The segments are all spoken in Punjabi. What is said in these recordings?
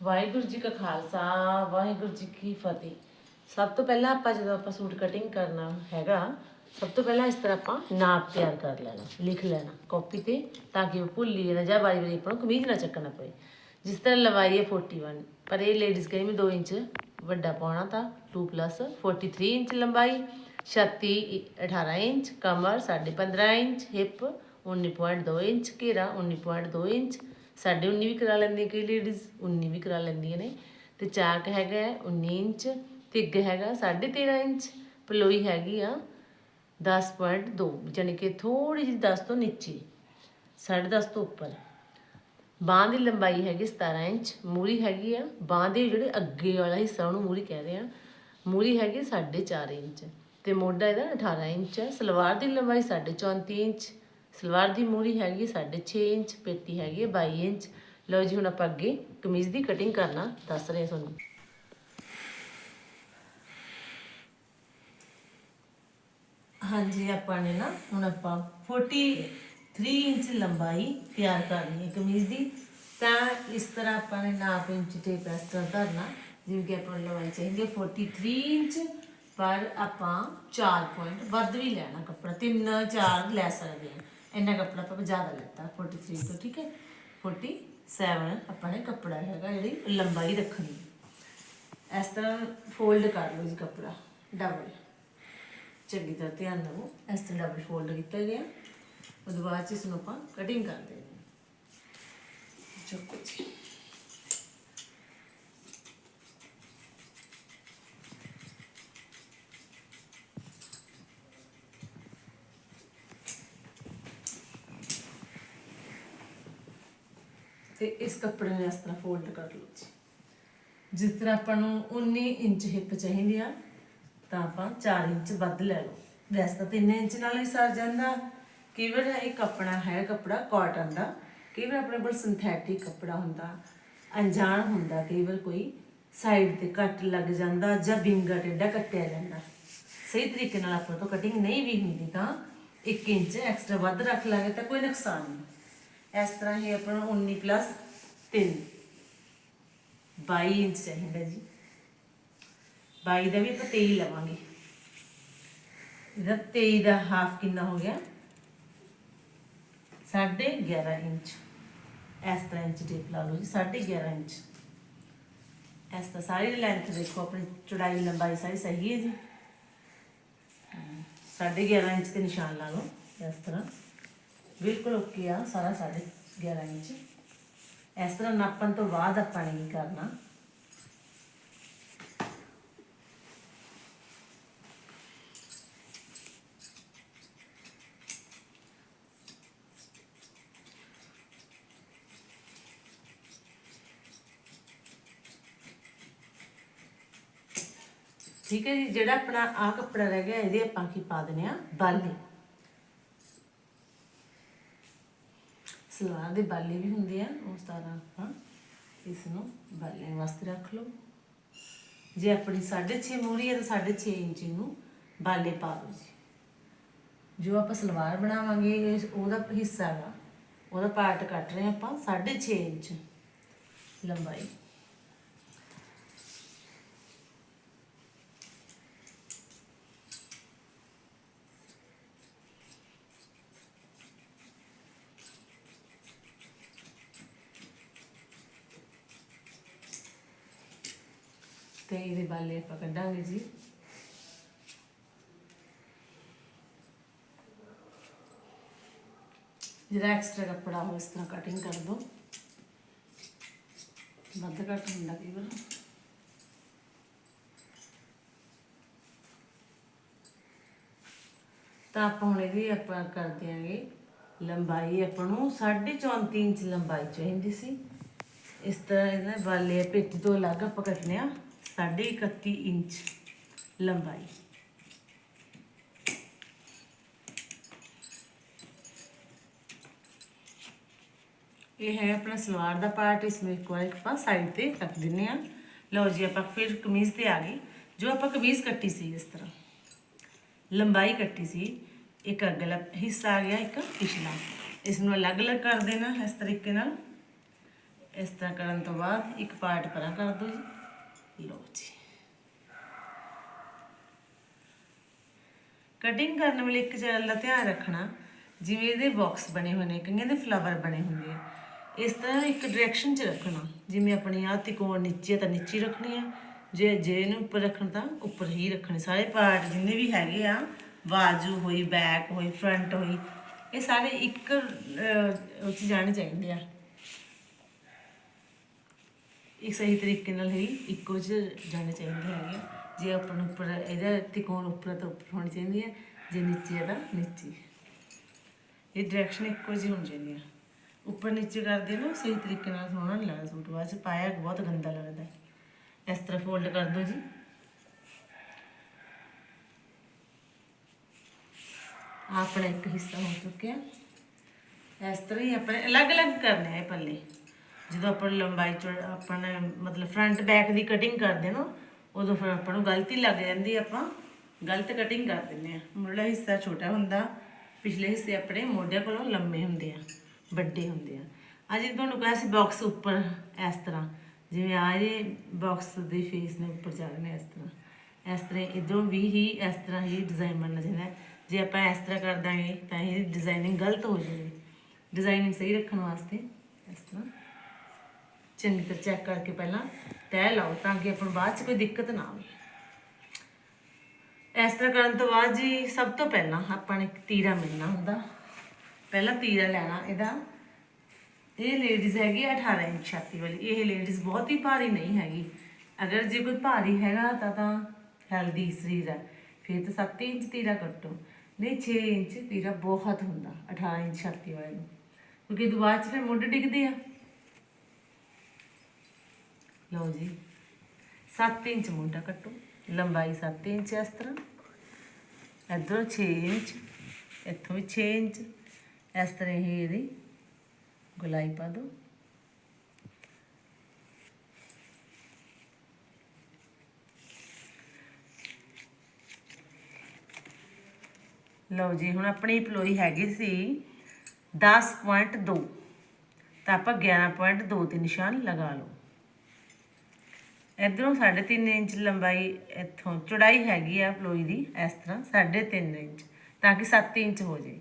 ਵਾਹਿਗੁਰੂ ਜੀ ਕਾ ਖਾਲਸਾ, ਵਾਹਿਗੁਰੂ ਜੀ ਕੀ ਫਤਿਹ। ਸਭ ਤੋਂ ਪਹਿਲਾਂ ਆਪਾਂ ਜਦੋਂ ਆਪਾਂ ਸੂਟ ਕਟਿੰਗ ਕਰਨਾ ਹੈਗਾ, ਸਭ ਤੋਂ ਪਹਿਲਾਂ ਇਸ ਤਰ੍ਹਾਂ ਆਪਾਂ ਨਾਪ ਤਿਆਰ ਕਰ ਲੈਣਾ, ਲਿਖ ਲੈਣਾ ਕਾਪੀ ਤੇ, ਤਾਂ ਕਿ ਉਹ ਭੁੱਲੀ ਨਾ ਜਾਂ ਵਾਰੀ ਵਾਰੀ ਆਪਾਂ ਨੂੰ ਕਮੀਜ਼ ਨਾ ਚੱਕਣਾ ਪਵੇ। ਜਿਸ ਤਰ੍ਹਾਂ ਲਵਾਈ ਹੈ 41 ਪਰ ਇਹ ਲੇਡੀਜ਼ ਕਹਿੰਦੀ ਮੈਂ 2 ਇੰਚ ਵੱਡਾ ਪਾਉਣਾ ਤਾਂ 2 43 ਇੰਚ ਲੰਬਾਈ, ਛਾਤੀ 18 ਇੰਚ, ਕਮਰ 15.5 ਇੰਚ ਹਿਪ 19.2 ਇੰਚ, ਘੇਰਾ 19.2 ਇੰਚ ਸਾਡੇ 19 ਵੀ ਕਰਾ ਲੈਂਦੀਆਂ ਕਈ ਲੇਡੀਜ਼ 19 ਵੀ ਕਰਾ ਲੈਂਦੀਆਂ ਨੇ। ਤੇ ਚਾਕ ਹੈਗਾ ਹੈ 19 ਇੰਚ, ਤਿੱਗ ਹੈਗਾ 13.5 ਇੰਚ, ਪਲੋਈ ਹੈਗੀ ਆ 10.2 ਜਾਣੀ ਕਿ ਥੋੜੀ ਜਿਹੀ 10 ਤੋਂ ਨੀਚੇ 10.5 ਤੋਂ ਉੱਪਰ। ਬਾਂਹ ਦੀ ਲੰਬਾਈ ਹੈਗੀ 17 ਇੰਚ, ਮੂਰੀ ਹੈਗੀ ਆ, ਬਾਂਹ ਦੇ ਜਿਹੜੇ ਅੱਗੇ ਵਾਲਾ ਹਿੱਸਾ ਉਹਨੂੰ ਮੂਰੀ ਕਹਿ ਰਹੇ ਆ, ਮੂਰੀ ਹੈਗੀ 4.5 ਇੰਚ। ਤੇ ਮੋਢਾ ਇਹਦਾ 18 ਇੰਚ ਹੈ ਸਲਵਾਰ ਦੀ ਲੰਬਾਈ 34 ਇੰਚ ਸਲਵਾਰ ਦੀ ਮੂਰੀ ਹੈਗੀ 6.5 ਇੰਚ, ਪੇਟੀ ਹੈਗੀ ਹੈ 22 ਇੰਚ। ਲਓ ਜੀ, ਹੁਣ ਆਪਾਂ ਅੱਗੇ ਕਮੀਜ਼ ਦੀ ਕਟਿੰਗ ਕਰਨਾ, ਦੱਸ ਰਹੇ ਤੁਹਾਨੂੰ। ਹਾਂਜੀ, ਆਪਾਂ ਨੇ ਨਾ ਹੁਣ ਆਪਾਂ 43 ਇੰਚ ਲੰਬਾਈ ਤਿਆਰ ਕਰਨੀ ਹੈ ਕਮੀਜ਼ ਦੀ। ਤਾਂ ਇਸ ਤਰ੍ਹਾਂ ਆਪਾਂ ਨੇ ਨਾਪ ਇੰਚ ਟੇਪ ਇਸ ਤਰ੍ਹਾਂ ਧਰਨਾ, ਜਿਵੇਂ ਕਿ ਆਪਾਂ ਨੂੰ ਲੰਬਾਈ ਚਾਹੀਦੀ ਹੈ 43 ਇੰਚ, ਪਰ ਆਪਾਂ 4 ਪੁਆਇੰਟ ਵੱਧ ਵੀ ਲੈਣਾ ਕੱਪੜਾ, ਤਿੰਨ 4 ਲੈ ਸਕਦੇ ਹਾਂ। ਇੰਨਾ ਕੱਪੜਾ ਆਪਾਂ ਜ਼ਿਆਦਾ ਲੈਤਾ 43 ਤੋਂ, ਠੀਕ ਹੈ? 47 ਆਪਾਂ ਨੇ ਕੱਪੜਾ ਹੈਗਾ ਜਿਹੜੀ ਲੰਬਾਈ ਰੱਖਣੀ ਹੈ। ਇਸ ਤਰ੍ਹਾਂ ਫੋਲਡ ਕਰ ਲਓ ਜੀ ਕੱਪੜਾ ਡਬਲ ਚੰਗੀ ਤਰ੍ਹਾਂ ਧਿਆਨ ਨਾਲ ਇਸ ਤਰ੍ਹਾਂ ਡਬਲ ਫੋਲਡ ਕੀਤਾ ਗਿਆ। ਉਹਦੇ ਬਾਅਦ ਚ ਇਸ ਨੂੰ ਆਪਾਂ ਕਟਿੰਗ ਕਰ ਦੇਣੀ ਚੁੱਕੋ ਜੀ। ਤੇ ਇਸ ਕੱਪੜੇ ਨੂੰ ਇਸ ਤਰ੍ਹਾਂ ਫੋਲਡ ਕਰ ਲਓ ਜੀ। ਜਿਸ ਤਰ੍ਹਾਂ ਆਪਾਂ ਨੂੰ 19 ਇੰਚ ਹਿੱਪ ਚਾਹੀਦੀ ਆ, ਤਾਂ ਆਪਾਂ 4 ਇੰਚ ਵੱਧ ਲੈ ਲਓ। ਵੈਸੇ ਤਾਂ 3 ਇੰਚ ਨਾਲ ਹੀ ਸਰ ਜਾਂਦਾ। ਕਈ ਵਾਰ ਇਹ ਕੱਪੜਾ ਹੈ ਕੱਪੜਾ ਕਾਟਨ ਦਾ, ਕਈ ਵਾਰ ਆਪਣੇ ਕੋਲ ਸਿੰਥੈਟਿਕ ਕੱਪੜਾ ਹੁੰਦਾ, ਅਣਜਾਣ ਹੁੰਦਾ, ਕਈ ਵਾਰ ਕੋਈ ਸਾਈਡ ਤੇ ਕੱਟ ਲੱਗ ਜਾਂਦਾ ਜਾਂ ਵਿੰਗਾ ਟੇਡਾ ਕੱਟਿਆ ਜਾਂਦਾ। ਸਹੀ ਤਰੀਕੇ ਨਾਲ ਆਪਾਂ ਤੋਂ ਕਟਿੰਗ ਨਹੀਂ ਵੀ ਹੁੰਦੀ ਤਾਂ 1 ਇੰਚ ਐਕਸਟਰਾ ਵੱਧ ਰੱਖ ਲਾਂਗੇ ਤਾਂ ਕੋਈ ਨੁਕਸਾਨ ਨਹੀਂ। ਇਸ ਤਰ੍ਹਾਂ ਹੀ ਆਪਾਂ ਨੂੰ 19 ਪਲੱਸ 3 22 ਇੰਚ ਚਾਹੀਦਾ ਜੀ 22 ਦਾ ਵੀ ਆਪਾਂ 23 ਲਵਾਂਗੇ ਇਹਦਾ 23 ਦਾ ਹਾਫ ਕਿੰਨਾ ਹੋ ਗਿਆ 11.5 ਇੰਚ ਇਸ ਤਰ੍ਹਾਂ ਇੰਚ ਟੇਪ ਲਾ ਲਓ ਜੀ 11.5 ਇੰਚ ਇਸ ਤਾਂ ਸਾਰੀ ਲੈਂਥ ਦੇਖੋ ਆਪਣੀ ਚੌੜਾਈ ਲੰਬਾਈ ਸਾਰੀ ਸਹੀ ਹੈ ਜੀ ਹਮ, ਸਾਢੇ 11 ਇੰਚ ਤੇ ਨਿਸ਼ਾਨ ਲਾ ਲਓ ਇਸ ਤਰ੍ਹਾਂ ਬਿਲਕੁਲ ਓਕੇ ਆ ਸਾਰਾ ਸਾਢੇ 11 ਇੰਚ। ਇਸ ਤਰ੍ਹਾਂ ਨਾਪਣ ਤੋਂ ਬਾਅਦ ਆਪਾਂ ਨੇ ਕੀ ਕਰਨਾ? ਠੀਕ ਹੈ ਜੀ, ਜਿਹੜਾ ਆਪਣਾ ਆ ਕੱਪੜਾ ਰਹਿ ਗਿਆ, ਇਹਦੇ ਆਪਾਂ ਕੀ ਪਾ ਦਿੰਦੇ ਆ? ਬਾਲੇ ਸਲਵਾਰ ਦੇ ਬਾਲੇ ਵੀ ਹੁੰਦੇ ਆ ਉਸ ਤਰ੍ਹਾਂ ਆਪਾਂ ਇਸ ਨੂੰ ਬਾਲੇ ਵਾਸਤੇ ਰੱਖ ਲਓ। ਜੇ ਆਪਣੀ 6.5 ਮੂਰੀ ਹੈ ਤਾਂ 6.5 ਇੰਚ ਨੂੰ ਬਾਲੇ ਪਾ ਲਓ ਜੀ। ਜੋ ਆਪਾਂ ਸਲਵਾਰ ਬਣਾਵਾਂਗੇ, ਉਹਦਾ ਹਿੱਸਾ ਹੈਗਾ ਉਹਦਾ ਪਾਰਟ ਕੱਟ ਰਹੇ ਹਾਂ ਆਪਾਂ 6.5 ਇੰਚ ਲੰਬਾਈ। ਤੇ ਇਹਦੇ ਬਾਲੇ ਆਪਾਂ ਕੱਢਾਂਗੇ ਜੀ। ਜਿਹੜਾ ਐਕਸਟਰਾ ਕੱਪੜਾ ਹੋ ਇਸ ਤਰ੍ਹਾਂ ਕਟਿੰਗ ਕਰ ਦੋ। ਵੱਧ ਘੱਟ ਹੁੰਦਾ ਕਈ ਵਾਰ। ਤਾਂ ਆਪਾਂ ਹੁਣ ਇਹਦੀ ਆਪਾਂ ਕਰ ਦਿਆਂਗੇ ਲੰਬਾਈ ਆਪਾਂ ਨੂੰ 34 ਇੰਚ ਲੰਬਾਈ ਚਾਹੀਦੀ ਸੀ। ਇਸ ਤਰ੍ਹਾਂ ਇਹਦਾ ਬਾਲੇ ਪਿੱਠ ਤੋਂ ਅਲੱਗ ਆਪਾਂ ਕੱਟਨੇ ਆ। 31 ਇੰਚ ਲੰਬਾਈ। ਇਹ ਹੈ ਆਪਣਾ ਸਲਵਾਰ ਦਾ ਪਾਰਟ, ਇਸ ਨੂੰ ਇੱਕ ਵਾਰ ਆਪਾਂ ਸਾਈਡ ਤੇ ਰੱਖ ਦਿੰਨੇ ਆ ਲਓ ਜੀ, ਆਪਾਂ ਫਿਰ ਕਮੀਜ਼ ਤੇ ਆ ਗਏ। ਜੋ ਆਪਾਂ ਕਮੀਜ਼ ਕੱਟੀ ਸੀ ਇਸ ਤਰ੍ਹਾਂ। ਲੰਬਾਈ ਕੱਟੀ ਸੀ। ਇੱਕ ਅਗਲਾ ਹਿੱਸਾ ਆ ਗਿਆ, ਇੱਕ ਪਿਛਲਾ। ਇਸ ਨੂੰ ਅਲੱਗ-ਅਲੱਗ ਕਰ ਦੇਣਾ ਇਸ ਤਰੀਕੇ ਨਾਲ। ਇਸ ਤਰ੍ਹਾਂ ਕਰਨ ਤੋਂ ਬਾਅਦ ਇੱਕ ਪਾਰਟ ਪਰਾਂ ਕਰ ਦਿਓ ਜੀ। ਲਓ ਜੀ। ਕਟਿੰਗ ਕਰਨ ਵੇਲੇ ਇੱਕ ਗੱਲ ਦਾ ਧਿਆਨ ਰੱਖਣਾ ਜਿਵੇਂ ਇਹਦੇ ਬਾਕਸ ਬਣੇ ਹੋਏ ਨੇ ਕਈਆਂ ਦੇ ਫਲਾਵਰ ਬਣੇ ਹੁੰਦੇ ਆ। ਇਸ ਤਰ੍ਹਾਂ ਇੱਕ ਡਾਇਰੈਕਸ਼ਨ 'ਚ ਰੱਖਣਾ ਜਿਵੇਂ ਆਪਣੀ ਆਹ ਤਿਕੋਣ ਨੀਚੇ ਤਾਂ ਨੀਚੇ ਰੱਖਣੀ ਆ। ਜੇ ਜੇ ਇਹਨੂੰ ਉੱਪਰ ਰੱਖਣ ਤਾਂ ਉੱਪਰ ਹੀ ਰੱਖਣੇ। ਸਾਰੇ ਪਾਰਟ ਜਿੰਨੇ ਵੀ ਹੈਗੇ ਆ ਬਾਜੂ ਹੋਈ ਬੈਕ ਹੋਈ ਫਰੰਟ ਹੋਈ ਇਹ ਸਾਰੇ ਇੱਕ ਅਹ, ਜਾਣੇ ਚਾਹੀਦੇ ਆ। ਇਹ ਸਹੀ ਤਰੀਕੇ ਨਾਲ ਹੀ ਇੱਕੋ ਜਿਹੇ ਜਾਣੇ ਚਾਹੀਦੇ ਹੈਗੇ ਆ। ਜੇ ਆਪਾਂ ਨੂੰ ਉੱਪਰ, ਇਹਦਾ ਤਿਕੋਣ ਉੱਪਰ ਤੋਂ ਉੱਪਰ ਹੋਣੀ ਚਾਹੀਦੀ ਹੈ ਜੇ ਨੀਚੇ ਹੈ ਤਾਂ ਨੀਚੇ। ਇਹ ਡਾਇਰੈਕਸ਼ਨ ਇੱਕੋ ਜਿਹੀ ਹੋਣੀ ਚਾਹੀਦੀ ਹੈ ਉੱਪਰ ਨੀਚੇ ਕਰਦੇ ਨਾ, ਸਹੀ ਤਰੀਕੇ ਨਾਲ ਸੋਹਣਾ ਨਹੀਂ ਲੱਗਦਾ ਸੂਟ, ਬਾਅਦ ਚ ਪਾਇਆ ਬਹੁਤ ਗੰਦਾ ਲੱਗਦਾ। ਇਸ ਤਰ੍ਹਾਂ ਫੋਲਡ ਕਰ ਦਿਓ ਜੀ। ਆਪਣਾ ਇੱਕ ਹਿੱਸਾ ਹੋ ਚੁੱਕਿਆ। ਇਸ ਤਰ੍ਹਾਂ ਹੀ ਆਪਣੇ ਅਲੱਗ-ਅਲੱਗ ਕਰਨੇ ਆ ਪੱਲੇ। ਜਦੋਂ ਆਪਾਂ ਲੰਬਾਈ ਚ ਆਪਾਂ ਨੇ ਮਤਲਬ ਫਰੰਟ ਬੈਕ ਦੀ ਕਟਿੰਗ ਕਰਦੇ ਨਾ, ਉਦੋਂ ਫਿਰ ਆਪਾਂ ਨੂੰ ਗਲਤੀ ਲੱਗ ਜਾਂਦੀ ਆਪਾਂ ਗਲਤ ਕਟਿੰਗ ਕਰ ਦਿੰਦੇ ਆ ਮੁੱਢਲਾ ਹਿੱਸਾ ਛੋਟਾ ਹੁੰਦਾ, ਪਿਛਲੇ ਹਿੱਸੇ ਆਪਣੇ ਮੋਢਿਆਂ ਕੋਲੋਂ ਲੰਮੇ ਹੁੰਦੇ ਆ, ਵੱਡੇ ਹੁੰਦੇ ਆ। ਅੱਜ ਤੁਹਾਨੂੰ ਕਿਹਾ ਸੀ ਬਾਕਸ ਉੱਪਰ, ਇਸ ਤਰ੍ਹਾਂ। ਜਿਵੇਂ ਆ ਜੇ ਬਾਕਸ ਦੇ ਫੇਸ ਨੇ ਉੱਪਰ ਜਾ ਰਹੇ ਇਸ ਤਰ੍ਹਾਂ। ਇਸ ਤਰ੍ਹਾਂ ਇਧਰੋਂ ਵੀ ਹੀ ਇਸ ਤਰ੍ਹਾਂ ਹੀ ਡਿਜ਼ਾਈਨ ਬਣਨਾ ਚਾਹੀਦਾ ਜੇ ਆਪਾਂ ਇਸ ਤਰ੍ਹਾਂ ਕਰ ਦਾਂਗੇ, ਤਾਂ ਇਹ ਡਿਜ਼ਾਈਨਿੰਗ ਗਲਤ ਹੋ ਜਾਏਗੀ ਡਿਜ਼ਾਈਨਿੰਗ ਸਹੀ ਰੱਖਣ ਵਾਸਤੇ ਇਸ ਤਰ੍ਹਾਂ। ਚੰਗੀ ਤਰ੍ਹਾਂ ਚੈੱਕ ਕਰਕੇ ਪਹਿਲਾਂ ਤੈਅ ਲਾਓ ਤਾਂ ਕਿ ਆਪਾਂ ਨੂੰ ਬਾਅਦ ਚ ਕੋਈ ਦਿੱਕਤ ਨਾ ਆਵੇ। ਇਸ ਤਰ੍ਹਾਂ ਕਰਨ ਤੋਂ ਬਾਅਦ ਜੀ ਸਭ ਤੋਂ ਪਹਿਲਾਂ ਆਪਾਂ ਨੇ ਇੱਕ ਤੀਰਾ ਮਿਲਣਾ ਹੁੰਦਾ। ਪਹਿਲਾਂ ਤੀਰਾ ਲੈਣਾ ਇਹਦਾ। ਇਹ ਲੇਡੀਜ਼ ਹੈਗੀ ਆ 18 ਇੰਚ ਛਾਤੀ ਵਾਲੀ। ਇਹ ਲੇਡੀਜ਼ ਬਹੁਤ ਹੀ ਭਾਰੀ ਨਹੀਂ ਹੈਗੀ। ਅਗਰ ਜੇ ਕੋਈ ਭਾਰੀ ਹੈਗਾ ਤਾਂ ਤਾਂ ਹੈਲਦੀ ਸਰੀਰ ਹੈ। ਫਿਰ ਤਾਂ 7 ਇੰਚ ਤੀਰਾ ਕੱਟੋ। ਨਹੀਂ 6 ਇੰਚ ਤੀਰਾ ਬਹੁਤ ਹੁੰਦਾ 18 ਇੰਚ ਛਾਤੀ ਵਾਲੇ ਨੂੰ। ਕਿਉਂਕਿ ਦੁਬਾਰਾ ਚ ਫਿਰ ਮੁੱਢ ਡਿੱਗਦੇ ਆ। ਲਓ ਜੀ 7 ਇੰਚ ਮੋਢਾ ਕੱਟੋ, ਲੰਬਾਈ 7 ਇੰਚ ਇਸ ਤਰ੍ਹਾਂ। ਇੱਧਰੋਂ 6 ਇੰਚ, ਇੱਥੋਂ ਵੀ 6 ਇੰਚ। ਇਸ ਤਰ੍ਹਾਂ ਹੀ ਇਹਦੀ ਗੁਲਾਈ ਪਾ ਦਿਓ ਲਓ ਜੀ, ਹੁਣ ਆਪਣੀ ਪਲੋਈ ਹੈਗੀ ਸੀ 10.2 ਤਾਂ ਆਪਾਂ 11.2 ਤੇ ਨਿਸ਼ਾਨ ਲਗਾ ਲਓ। ਇਧਰੋਂ 3.5 ਇੰਚ ਲੰਬਾਈ ਇੱਥੋਂ ਚੌੜਾਈ ਹੈਗੀ ਆ ਪਲੋਈ ਦੀ, ਇਸ ਤਰ੍ਹਾਂ 3.5 ਇੰਚ, ਤਾਂ ਕਿ 7 ਇੰਚ ਹੋ ਜਾਏ।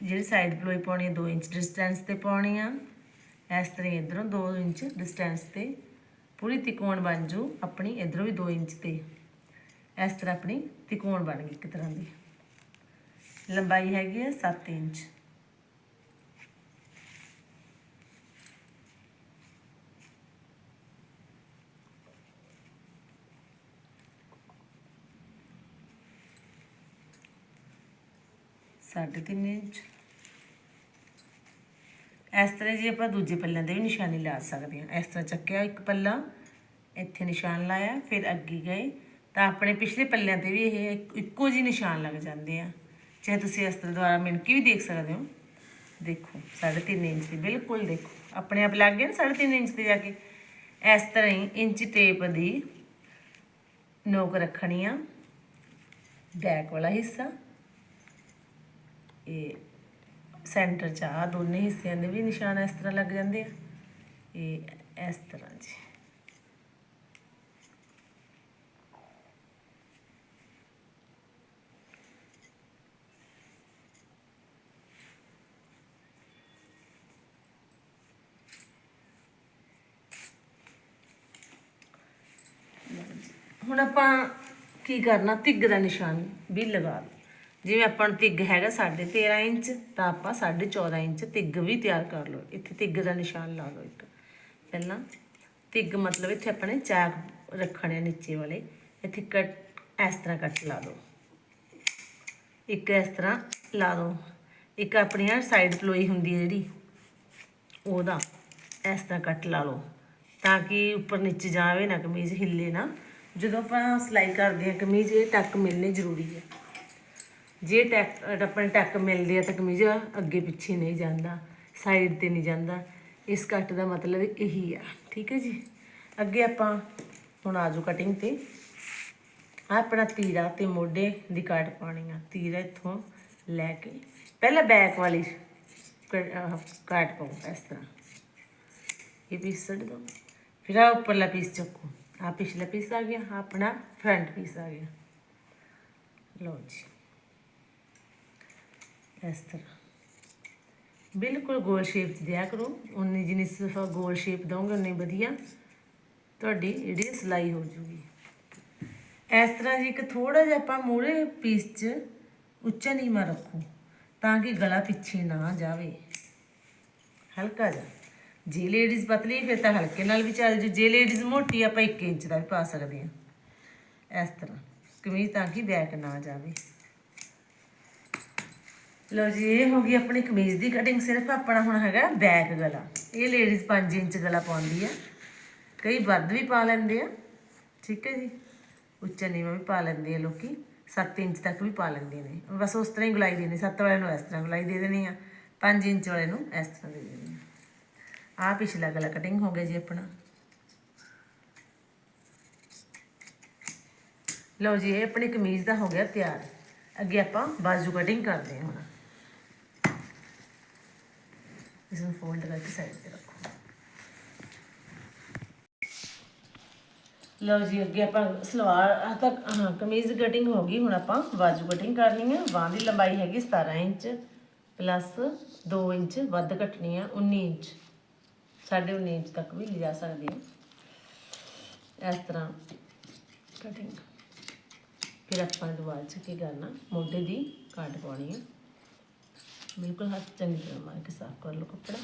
ਜਿਹੜੀ ਸਾਈਡ ਪਲੋਈ ਪਾਉਣੀ ਹੈ 2 ਇੰਚ ਡਿਸਟੈਂਸ ਤੇ ਪਾਉਣੀ ਆ। ਇਸ ਤਰ੍ਹਾਂ ਇਧਰੋਂ 2 ਇੰਚ ਡਿਸਟੈਂਸ ਤੇ ਪੂਰੀ ਤਿਕੋਣ ਬਣ ਜੂ ਆਪਣੀ, ਇਧਰੋਂ ਵੀ 2 ਇੰਚ ਤੇ। ਇਸ ਤਰ੍ਹਾਂ ਆਪਣੀ ਤਿਕੋਣ ਬਣ ਗਈ ਇੱਕ ਤਰ੍ਹਾਂ ਦੀ। ਲੰਬਾਈ ਹੈਗੀ ਹੈ 7 ਇੰਚ। ਸਾਢੇ ਤਿੰਨ ਇੰਚ। ਇਸ ਤਰ੍ਹਾਂ ਜੀ ਆਪਾਂ ਦੂਜੇ ਪੱਲਿਆਂ ਤੇ ਵੀ ਨਿਸ਼ਾਨੀ ਲਾ ਸਕਦੇ ਹਾਂ। ਇਸ ਤਰ੍ਹਾਂ ਚੱਕਿਆ ਇੱਕ ਪੱਲਾ, ਇੱਥੇ ਨਿਸ਼ਾਨ ਲਾਇਆ, ਫਿਰ ਅੱਗੇ ਗਏ। ਤਾਂ ਆਪਣੇ ਪਿਛਲੇ ਪੱਲਿਆਂ ਤੇ ਵੀ ਇਹ ਇੱਕੋ ਜਿਹੇ ਨਿਸ਼ਾਨ ਲੱਗ ਜਾਂਦੇ ਆ। ਚਾਹੇ ਤੁਸੀਂ ਇਸ ਤਰ੍ਹਾਂ ਦੁਆਰਾ ਮਿਣਕੀ ਵੀ ਦੇਖ ਸਕਦੇ ਹੋ। ਦੇਖੋ 3.5 ਇੰਚ ਦੀ, ਬਿਲਕੁਲ ਦੇਖੋ। ਆਪਣੇ ਆਪ ਲੱਗ ਗਏ ਨਾ 3.5 ਇੰਚ ਤੇ ਜਾ ਕੇ। ਇਸ ਤਰ੍ਹਾਂ ਹੀ ਇੰਚ ਟੇਪ ਦੀ ਨੋਕ ਰੱਖਣੀ ਆ। ਬੈਕ ਵਾਲਾ ਹਿੱਸਾ। ਇਹ ਸੈਂਟਰ 'ਚ ਆ ਦੋਨੇ ਹਿੱਸਿਆਂ ਦੇ ਵੀ ਨਿਸ਼ਾਨ ਇਸ ਤਰ੍ਹਾਂ ਲੱਗ ਜਾਂਦੇ ਆ। ਇਹ ਇਸ ਤਰ੍ਹਾਂ ਜੀ। ਹੁਣ ਆਪਾਂ ਕੀ ਕਰਨਾ? ਤਿੱਗ ਦਾ ਨਿਸ਼ਾਨ ਵੀ ਲਗਾ ਲਓ। ਜਿਵੇਂ ਆਪਾਂ ਨੂੰ ਤਿੱਗ ਹੈਗਾ 13.5 ਇੰਚ, ਤਾਂ ਆਪਾਂ 14.5 ਇੰਚ ਤਿੱਗ ਵੀ ਤਿਆਰ ਕਰ ਲਓ। ਇੱਥੇ ਤਿੱਗ ਦਾ ਨਿਸ਼ਾਨ ਲਾ ਲਓ ਇੱਕ। ਪਹਿਲਾਂ ਤਿੱਗ ਮਤਲਬ ਇੱਥੇ ਆਪਣੇ ਚਾਕ ਰੱਖਣੇ ਆ ਨੀਚੇ ਵਾਲੇ। ਇੱਥੇ ਕੱਟ ਇਸ ਤਰ੍ਹਾਂ ਕੱਟ ਲਾ ਦਿਓ ਇੱਕ ਇਸ ਤਰ੍ਹਾਂ ਲਾ ਦਿਓ ਇੱਕ ਆਪਣੀ ਆ ਸਾਈਡ ਪਲੋਈ ਹੁੰਦੀ ਹੈ ਜਿਹੜੀ, ਉਹਦਾ ਇਸ ਤਰ੍ਹਾਂ ਕੱਟ ਲਾ ਲਓ। ਤਾਂ ਕਿ ਉੱਪਰ ਨੀਚੇ ਜਾਵੇ ਨਾ ਕਮੀਜ਼ ਹਿੱਲੇ ਨਾ। ਜਦੋਂ ਆਪਾਂ ਸਿਲਾਈ ਕਰਦੇ ਹਾਂ ਕਮੀਜ਼ ਇਹ ਟੱਕ ਮਿਲਣੇ ਜ਼ਰੂਰੀ ਹੈ ਜੇ ਟੈਕ ਟੱਪਣ ਟੱਕ ਮਿਲਦੇ ਆ ਤਾਂ ਕਮੀਜ਼ ਅੱਗੇ ਪਿੱਛੇ ਨਹੀਂ ਜਾਂਦਾ ਸਾਈਡ ਤੇ ਨਹੀਂ ਜਾਂਦਾ। ਇਸ ਕੱਟ ਦਾ ਮਤਲਬ ਇਹੀ ਆ, ਠੀਕ ਹੈ ਜੀ? ਅੱਗੇ ਆਪਾਂ ਹੁਣ ਆਜੋ ਕਟਿੰਗ ਤੇ। ਆਹ ਆਪਣਾ ਤੀਰਾ ਤੇ ਮੋਢੇ ਦੀ ਕਾਟ ਪਾਉਣੀ ਆ। ਤੀਰਾ ਇੱਥੋਂ ਲੈ ਕੇ। ਪਹਿਲਾਂ ਬੈਕ ਵਾਲੀ ਕਾਟ ਪਾਓ ਇਸ ਤਰ੍ਹਾਂ। ਇਹ ਪੀਸ ਛੱਡ ਦੋ। ਫਿਰ ਆ ਉੱਪਰਲਾ ਪੀਸ ਚੱਕੋ। ਆ ਪਿਛਲਾ ਪੀਸ ਆ ਗਿਆ ਆਪਣਾ ਫਰੰਟ ਪੀਸ ਆ ਗਿਆ। ਲਓ ਜੀ। ਇਸ ਤਰ੍ਹਾਂ। ਬਿਲਕੁਲ ਗੋਲ ਸ਼ੇਪ 'ਚ ਦਿਆ ਕਰੋ। ਉਨੀ ਜਿੰਨੀ ਸਫਾ ਗੋਲ ਸ਼ੇਪ ਦੋਗੇ ਉਨੀ ਵਧੀਆ ਤੁਹਾਡੀ ਜਿਹੜੀ ਸਿਲਾਈ ਹੋ ਜੂਗੀ। ਇਸ ਤਰ੍ਹਾਂ ਜੀ ਇੱਕ ਥੋੜਾ ਜਿਹਾ ਆਪਾਂ ਮੂਰੇ ਪੀਸ 'ਚ ਉੱਚਾ ਨੀਵਾਂ ਰੱਖੋ, ਤਾਂ ਕਿ ਗਲਾ ਪਿੱਛੇ ਨਾ ਜਾਵੇ। ਹਲਕਾ ਜਿਹਾ। ਜੇ ਲੇਡੀਜ਼ ਪਤਲੀ, ਫਿਰ ਤਾਂ ਹਲਕੇ ਨਾਲ ਵੀ ਚੱਲ ਜੂ। ਜੇ ਲੇਡੀਜ਼ ਮੋਟੀ, ਆਪਾਂ 1 ਇੰਚ ਦਾ ਵੀ ਪਾ ਸਕਦੇ ਹਾਂ। ਇਸ ਤਰ੍ਹਾਂ। ਕਮੀਜ਼ ਤਾਂ ਕਿ ਬੈਕ ਨਾ ਜਾਵੇ। ਲਓ ਜੀ, ਇਹ ਹੋ ਗਈ ਆਪਣੀ ਕਮੀਜ਼ ਦੀ ਕਟਿੰਗ ਸਿਰਫ ਆਪਣਾ ਹੁਣ ਹੈਗਾ ਬੈਕ ਗਲਾ। ਇਹ ਲੇਡੀਜ਼ 5 ਇੰਚ ਗਲਾ ਪਾਉਂਦੀ ਆ। ਕਈ ਵੱਧ ਵੀ ਪਾ ਲੈਂਦੇ ਆ। ਠੀਕ ਹੈ ਜੀ। ਉੱਚਾ ਨੀਵਾਂ ਵੀ ਪਾ ਲੈਂਦੇ ਆ ਲੋਕੀ। 7 ਇੰਚ ਤੱਕ ਵੀ ਪਾ ਲੈਂਦੇ ਨੇ। ਬਸ ਉਸ ਤਰ੍ਹਾਂ ਹੀ ਗੁਲਾਈ ਦੇਣੀ। 7 ਵਾਲੇ ਨੂੰ ਇਸ ਤਰ੍ਹਾਂ ਗੁਲਾਈ ਦੇ ਦੇਣੀ ਆ। 5 ਇੰਚ ਵਾਲੇ ਨੂੰ ਇਸ ਤਰ੍ਹਾਂ ਦੇ ਦੇਣੀ ਆ। ਆਹ ਪਿਛਲਾ ਗਲਾ ਕਟਿੰਗ ਹੋ ਗਿਆ ਜੀ ਆਪਣਾ। ਲਓ ਜੀ, ਇਹ ਆਪਣੀ ਕਮੀਜ਼ ਦਾ ਹੋ ਗਿਆ ਤਿਆਰ। ਅੱਗੇ ਆਪਾਂ ਬਾਜੂ ਕਟਿੰਗ ਕਰਦੇ ਹਾਂ ਹੁਣ। ਇਸ ਨੂੰ ਫੋਲਡ ਕਰਕੇ ਸਾਈਡ ਤੇ ਰੱਖੋ ਲਓ ਜੀ, ਅੱਗੇ ਆਪਾਂ ਸਲਵਾਰ ਤੱਕ ਹਾਂ, ਕਮੀਜ਼ ਦੀ ਕਟਿੰਗ ਹੋ ਗਈ, ਹੁਣ ਆਪਾਂ ਬਾਜੂ ਕਟਿੰਗ ਕਰਨੀ ਹੈ ਬਾਂਹ ਦੀ ਲੰਬਾਈ ਹੈਗੀ 17 ਇੰਚ ਪਲੱਸ 2 ਇੰਚ, ਵੱਧ ਕੱਟਣੀ ਆ 19 ਇੰਚ। 19.5 ਇੰਚ ਤੱਕ ਵੀ ਲਿਜਾ ਸਕਦੇ ਹਾਂ ਇਸ ਤਰ੍ਹਾਂ ਕਟਿੰਗ ਫਿਰ ਆਪਾਂ ਦੁਆਲ ਚ ਕੀ ਕਰਨਾ, ਮੋਢੇ ਦੀ ਕਾਟ ਪਾਉਣੀ ਹੈ ਬਿਲਕੁਲ ਹੱਥ ਚੰਗੀ ਤਰ੍ਹਾਂ ਮਾਰ ਕੇ ਸਾਫ਼ ਕਰ ਲਓ ਕੱਪੜਾ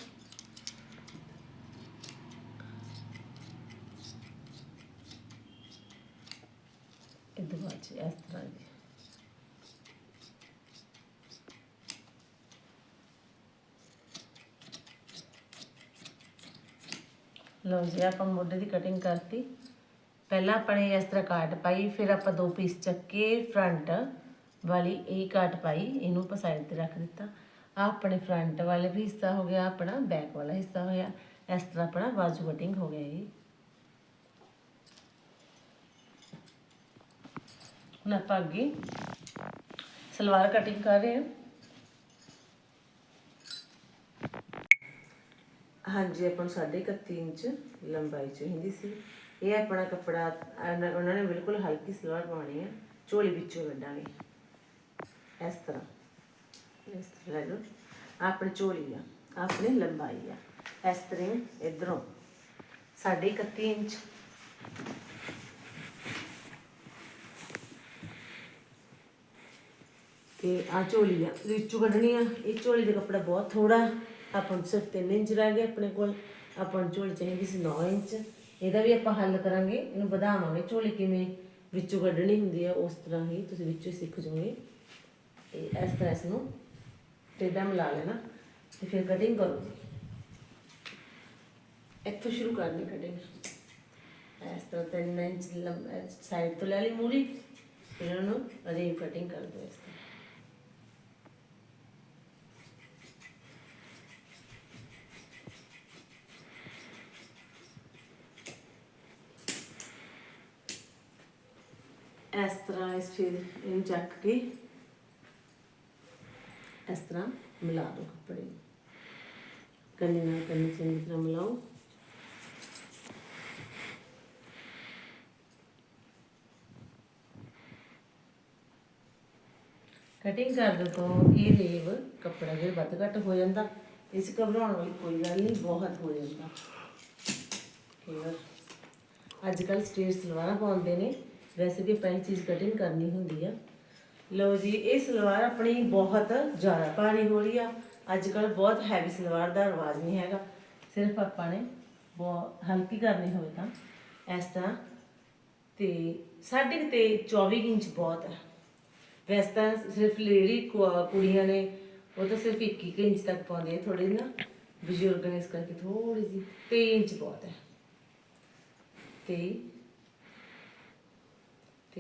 ਇਹਦੇ ਬਾਅਦ 'ਚ ਇਸ ਤਰ੍ਹਾਂ ਜੀ ਲਓ ਜੀ ਆਪਾਂ ਮੋਢੇ ਦੀ ਕਟਿੰਗ ਕਰਤੀ ਪਹਿਲਾਂ ਆਪਾਂ ਨੇ ਇਸ ਤਰ੍ਹਾਂ ਕਾਟ ਪਾਈ ਫਿਰ ਆਪਾਂ ਦੋ ਪੀਸ ਚੱਕੇ ਫਰੰਟ ਵਾਲੀ ਇਹ ਕਾਟ ਪਾਈ ਇਹਨੂੰ ਆਪਾਂ ਸਾਈਡ ਤੇ ਰੱਖ ਦਿੱਤਾ ਆ ਆਪਣੇ ਫਰੰਟ ਵਾਲੇ ਵੀ ਹਿੱਸਾ ਹੋ ਗਿਆ, ਆਪਣਾ ਬੈਕ ਵਾਲਾ ਹਿੱਸਾ ਹੋਇਆ। ਇਸ ਤਰ੍ਹਾਂ ਆਪਣਾ ਬਾਜੂ ਕਟਿੰਗ ਹੋ ਗਿਆ ਜੀ। ਹੁਣ ਆਪਾਂ ਅੱਗੇ ਸਲਵਾਰ ਕਟਿੰਗ ਕਰ ਰਹੇ ਹਾਂ। ਹਾਂਜੀ, ਆਪਾਂ ਨੂੰ ਸਾਢੇ 31 ਇੰਚ ਲੰਬਾਈ ਚਾਹੀਦੀ ਸੀ। ਇਹ ਆਪਣਾ ਕੱਪੜਾ ਉਹਨਾਂ ਉਹਨਾਂ ਨੇ ਬਿਲਕੁਲ ਹਲਕੀ ਸਲਵਾਰ ਪਾਉਣੀ ਹੈ। ਝੋਲੀ ਵਿੱਚੋਂ ਕੱਢਾਂਗੇ। ਇਸ ਤਰ੍ਹਾਂ। ਇਸ ਤਰ੍ਹਾਂ ਲਓ ਆਪਣੀ ਝੋਲੀ ਆ, ਆਪਣੀ ਲੰਬਾਈ ਆ। ਇਸ ਤਰ੍ਹਾਂ ਇਧਰੋਂ ਸਾਢੇ 31 ਇੰਚ। ਤੇ ਆ ਝੋਲੀ ਆ ਇਹਦੇ ਕੱਢਣੀ ਆ। ਇਹ ਝੋਲੀ ਦਾ ਕੱਪੜਾ ਬਹੁਤ ਥੋੜਾ ਆਪਾਂ ਨੂੰ ਸਿਰਫ 3 ਇੰਚ ਰਹਿ ਗਏ ਆਪਣੇ ਕੋਲ। ਆਪਾਂ ਨੂੰ ਝੋਲੀ ਚਾਹੀਦੀ ਸੀ 9 ਇੰਚ। ਇਹਦਾ ਵੀ ਆਪਾਂ ਹੱਲ ਕਰਾਂਗੇ, ਇਹਨੂੰ ਵਧਾਵਾਂਗੇ। ਝੋਲੀ ਕਿਵੇਂ ਵਿੱਚੋਂ ਕੱਢਣੀ ਹੁੰਦੀ ਆ, ਉਸ ਤਰ੍ਹਾਂ ਹੀ ਤੁਸੀਂ ਵਿੱਚੋਂ ਹੀ ਸਿੱਖ ਜਾਓਗੇ। ਤੇ ਇਸ ਤਰ੍ਹਾਂ ਇਸ ਨੂੰ ਟੇਢਾ ਮਿਲਾ ਲੈਣਾ ਤੇ ਫਿਰ ਕਟਿੰਗ ਕਰੋ ਜੀ ਇੱਥੋਂ ਸ਼ੁਰੂ ਕਰਨੀ ਕਟਿੰਗ ਇਸ ਤਰ੍ਹਾਂ 3 ਇੰਚ ਲੰਬਾ ਸਾਈਡ ਤੋਂ ਲੈ ਲਈ ਮੂਰੀ ਫਿਰ ਇਹਨਾਂ ਨੂੰ ਅਰੇਂਜ ਕਟਿੰਗ ਕਰ ਦਿਓ ਇਸ ਤਰ੍ਹਾਂ ਇਸ ਤਰ੍ਹਾਂ ਇਸ ਫਿਰ ਇਹਨੂੰ ਚੱਕ ਕੇ ਇਸ ਤਰ੍ਹਾਂ ਮਿਲਾ ਦਿਓ ਕੱਪੜੇ। ਨੂੰ ਕੰਨੀ ਨਾਲ ਕੰਨੀ ਚੰਗੀ ਤਰ੍ਹਾਂ ਮਿਲਾਓ। ਕਟਿੰਗ ਕਰਨ ਤੋਂ ਇਹ ਰੇਵ ਕੱਪੜਾ ਜੇ ਵੱਧ ਘੱਟ ਹੋ ਜਾਂਦਾ, ਇਸ ਘਬਰਾਉਣ ਵਾਲੀ ਕੋਈ ਗੱਲ ਨਹੀਂ, ਬਹੁਤ ਹੋ ਜਾਂਦਾ। ਫੇਰ ਅੱਜ ਕੱਲ ਸਟੇਟ ਸਲਵਾਰਾਂ ਪਾਉਂਦੇ ਨੇ, ਵੈਸੇ ਵੀ ਪਹਿਲੀ ਚੀਜ਼ ਕਟਿੰਗ ਕਰਨੀ ਹੁੰਦੀ ਆ। ਲਓ ਜੀ, ਇਹ ਸਲਵਾਰ ਆਪਣੀ ਬਹੁਤ ਜ਼ਿਆਦਾ ਭਾਰੀ ਹੋ ਰਹੀ ਆ। ਅੱਜ ਕੱਲ ਬਹੁਤ ਹੈਵੀ ਸਲਵਾਰ ਦਾ ਰਿਵਾਜ ਨਹੀਂ ਹੈਗਾ। ਸਿਰਫ ਆਪਾਂ ਨੇ ਬਹੁਤ ਹਲਕੀ ਕਰਨੀ ਹੋਵੇ ਤਾਂ। ਇਸ ਤਰ੍ਹਾਂ ਤੇ ਸਾਢੇ ਕੁ ਤੇ 24 ਇੰਚ ਬਹੁਤ ਹੈ ਵੈਸੇ ਤਾਂ ਸਿਰਫ ਲੇਡੀ ਕੁੜੀਆਂ ਨੇ, ਉਹ ਤਾਂ ਸਿਰਫ 21 ਇੰਚ ਤੱਕ ਪਾਉਂਦੇ ਆ ਥੋੜੇ ਨਾ। ਬਜ਼ੁਰਗ ਨੇ ਇਸ ਕਰਕੇ ਥੋੜੀ ਜਿਹੀ 23 ਇੰਚ ਬਹੁਤ ਹੈ ਤੇ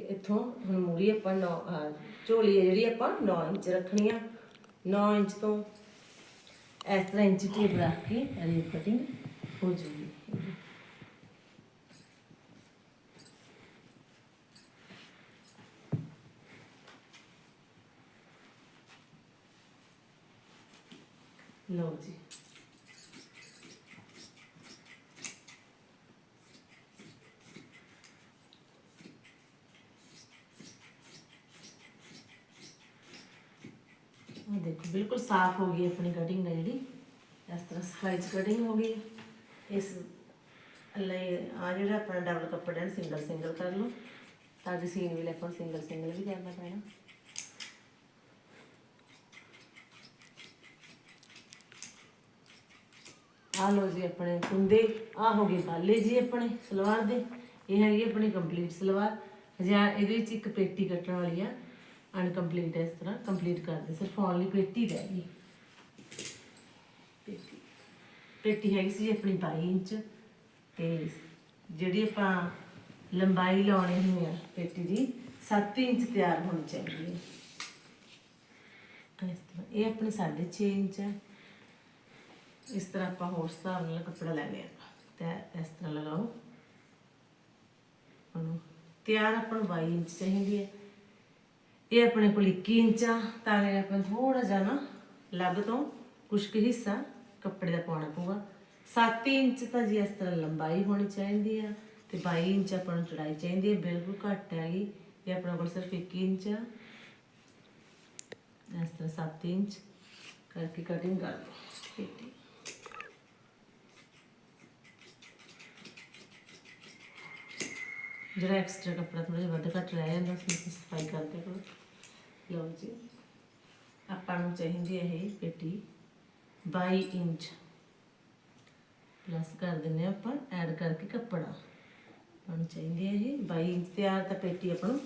ਤੇ ਇੱਥੋਂ ਹੁਣ ਮੂਰੀ ਆਪਾਂ 9 ਝੋਲੀ ਹੈ ਜਿਹੜੀ ਆਪਾਂ 9 ਇੰਚ ਰੱਖਣੀ ਆ। 9 ਇੰਚ ਤੋਂ ਇਸ ਤਰ੍ਹਾਂ ਇੰਚ ਟੇਪ ਰੱਖ ਕੇ ਅਰੇ ਕਟਿੰਗ ਹੋ ਜੂਗੀ। ਲਓ ਜੀ ਦੇਖੋ ਬਿਲਕੁਲ ਸਾਫ਼ ਹੋ ਗਈ ਆਪਣੀ ਕਟਿੰਗ ਹੈ ਜਿਹੜੀ। ਇਸ ਤਰ੍ਹਾਂ ਸਫ਼ਾਈ ਚ ਕਟਿੰਗ ਹੋ ਗਈ। ਇਸ ਲਈ ਆ ਜਿਹੜਾ ਆਪਣਾ ਡਬਲ ਕੱਪੜਾ ਸਿੰਗਲ ਸਿੰਗਲ ਕਰ ਲਓ। ਤਾਂ ਕਿ ਸੀਨ ਵੀ ਆਪਾਂ ਸਿੰਗਲ ਸਿੰਗਲ ਵੀ ਕਰਨਾ ਪੈਣਾ। ਆ ਲੋ ਜੀ ਆਪਣੇ ਕੁੰਦੇ ਆ ਹੋ ਗਏ ਬਾਲੇ ਜੀ ਆਪਣੇ ਸਲਵਾਰ ਦੇ। ਇਹ ਹੈਗੀ ਆਪਣੀ ਕੰਪਲੀਟ ਸਲਵਾਰ। ਹਜੇ ਇਹਦੇ ਵਿੱਚ ਇੱਕ ਪੇਟੀ ਕੱਟਣ ਵਾਲੀ ਆ। ਅਨਕੰਪਲੀਟ ਇਸ ਤਰ੍ਹਾਂ ਕੰਪਲੀਟ ਕਰਦੇ ਸਿਰਫ ਓਨਲੀ ਪੇਟੀ ਰਹਿ ਗਈ। ਪੇਟੀ। ਪੇਟੀ ਹੈਗੀ ਸੀ ਆਪਣੀ 22 ਇੰਚ। ਤੇ ਜਿਹੜੀ ਆਪਾਂ ਲੰਬਾਈ ਲਾਉਣੀ ਹੋਈ ਆ ਪੇਟੀ ਦੀ 7 ਇੰਚ ਤਿਆਰ ਹੋਣੀ ਚਾਹੀਦੀ ਹੈ। ਇਸ ਤਰ੍ਹਾਂ। ਇਹ ਆਪਣੀ 6.5 ਇੰਚ ਹੈ। ਇਸ ਤਰ੍ਹਾਂ ਆਪਾਂ ਹੋਰ ਹਿਸਾਬ ਨਾਲ ਕੱਪੜਾ ਲੈ ਲਿਆ। ਤੇ ਇਸ ਤਰ੍ਹਾਂ ਲਗਾਓ। ਉਹਨੂੰ ਤਿਆਰ ਆਪਾਂ ਨੂੰ 22 ਇੰਚ ਚਾਹੀਦੀ ਹੈ। ਇਹ ਆਪਣੇ ਕੋਲ 21 ਇੰਚ ਆ, ਤਾਂ ਇਹ ਆਪਾਂ ਥੋੜਾ ਜਿਹਾ ਨਾ ਲੱਗ ਤੋਂ ਕੁਛ ਕੁ ਹਿੱਸਾ ਕੱਪੜੇ ਦਾ ਪਾਉਣਾ ਪਊਗਾ। 7 ਇੰਚ ਤਾਂ ਜੀ ਇਸ ਤਰ੍ਹਾਂ ਲੰਬਾਈ ਹੋਣੀ ਚਾਹੀਦੀ ਆ ਤੇ 22 ਇੰਚ ਆਪਾਂ ਨੂੰ ਚੜਾਈ ਚਾਹੀਦੀ ਹੈ ਬਿਲਕੁਲ ਘੱਟ ਹੈਗੀ। ਇਹ ਆਪਣੇ ਕੋਲ ਸਿਰਫ 21 ਇੰਚ ਆ। ਇਸ ਤਰ੍ਹਾਂ 7 ਇੰਚ ਕਰਕੇ ਕਟਿੰਗ ਕਰ ਲਓ। ਜਿਹੜਾ ਐਕਸਟਰਾ ਕੱਪੜਾ ਥੋੜਾ ਜਿਹਾ ਵੱਧ ਘੱਟ ਰਹਿ ਜਾਂਦਾ ਉਸ ਸਫ਼ਾਈ ਕਰਦੇ ਕਰੋ। ਲਓ ਜੀ, ਆਪਾਂ ਨੂੰ ਚਾਹੀਦੀ ਹੈ ਇਹ ਪੇਟੀ 22 ਇੰਚ। ਪਲੱਸ ਕਰ ਦਿੰਨੇ ਹਾਂ ਆਪਾਂ ਐਡ ਕਰਕੇ ਕੱਪੜਾ। ਆਪਾਂ ਨੂੰ ਚਾਹੀਦੀ ਹੈ ਇਹ 22 ਇੰਚ ਤਿਆਰ ਤਾਂ ਪੇਟੀ ਆਪਾਂ ਨੂੰ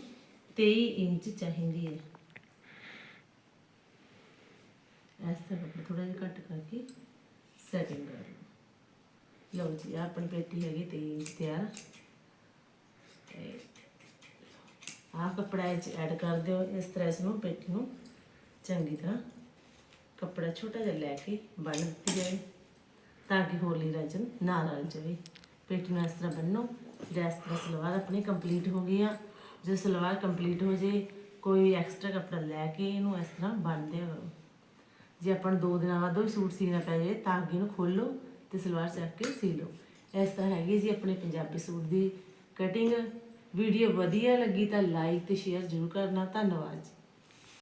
23 ਇੰਚ ਚਾਹੀਦੀ ਹੈ। ਇਸ ਤਰ੍ਹਾਂ ਕੱਪੜਾ ਥੋੜਾ ਜਿਹਾ ਘੱਟ ਕਰਕੇ ਸੈਟਿੰਗ ਕਰ ਲਓ। ਲਓ ਜੀ ਆਪਣੀ ਪੇਟੀ ਹੈਗੀ 23 ਇੰਚ ਤਿਆਰ। ਆਹ ਕੱਪੜਾ ਇਹ 'ਚ ਐਡ ਕਰ ਦਿਓ, ਇਸ ਤਰ੍ਹਾਂ ਇਸ ਨੂੰ ਪੇਟੀ ਨੂੰ ਚੰਗੀ ਤਰ੍ਹਾਂ। ਕੱਪੜਾ ਛੋਟਾ ਜਿਹਾ ਲੈ ਕੇ ਬੰਨ ਦਿੱਤੀ ਜਾਵੇ, ਤਾਂ ਕਿ ਹੋਲੀ ਰਜਨ ਨਾ ਰਲ ਜਾਵੇ। ਪੇਟੀ ਨੂੰ ਇਸ ਤਰ੍ਹਾਂ ਬੰਨੋ ਫਿਰ ਇਸ ਤਰ੍ਹਾਂ ਸਲਵਾਰ ਆਪਣੀ ਕੰਪਲੀਟ ਹੋ ਗਈ ਆ। ਜੇ ਸਲਵਾਰ ਕੰਪਲੀਟ ਹੋ ਜੇ, ਕੋਈ ਐਕਸਟਰਾ ਕੱਪੜਾ ਲੈ ਕੇ ਇਹਨੂੰ ਇਸ ਤਰ੍ਹਾਂ ਬੰਨਦੇ ਦਿਆ ਜੇ ਆਪਾਂ ਨੂੰ ਦੋ ਦਿਨਾਂ ਬਾਅਦ ਉਹ ਸੂਟ ਸੀਣਾ ਪੈ ਜਾਵੇ, ਤਾਂ ਅੱਗੇ ਨੂੰ ਖੋਲੋ ਤੇ ਸਲਵਾਰ ਚੱਕ ਕੇ ਸੀ ਲਓ। ਇਸ ਤਰ੍ਹਾਂ ਹੈਗੀ ਜੀ ਆਪਣੇ ਪੰਜਾਬੀ ਸੂਟ ਦੀ ਕਟਿੰਗ ਵੀਡੀਓ ਵਧੀਆ ਲੱਗੀ ਤਾਂ ਲਾਈਕ ਤੇ ਸ਼ੇਅਰ ਜ਼ਰੂਰ ਕਰਨਾ ਧੰਨਵਾਦ ਜੀ।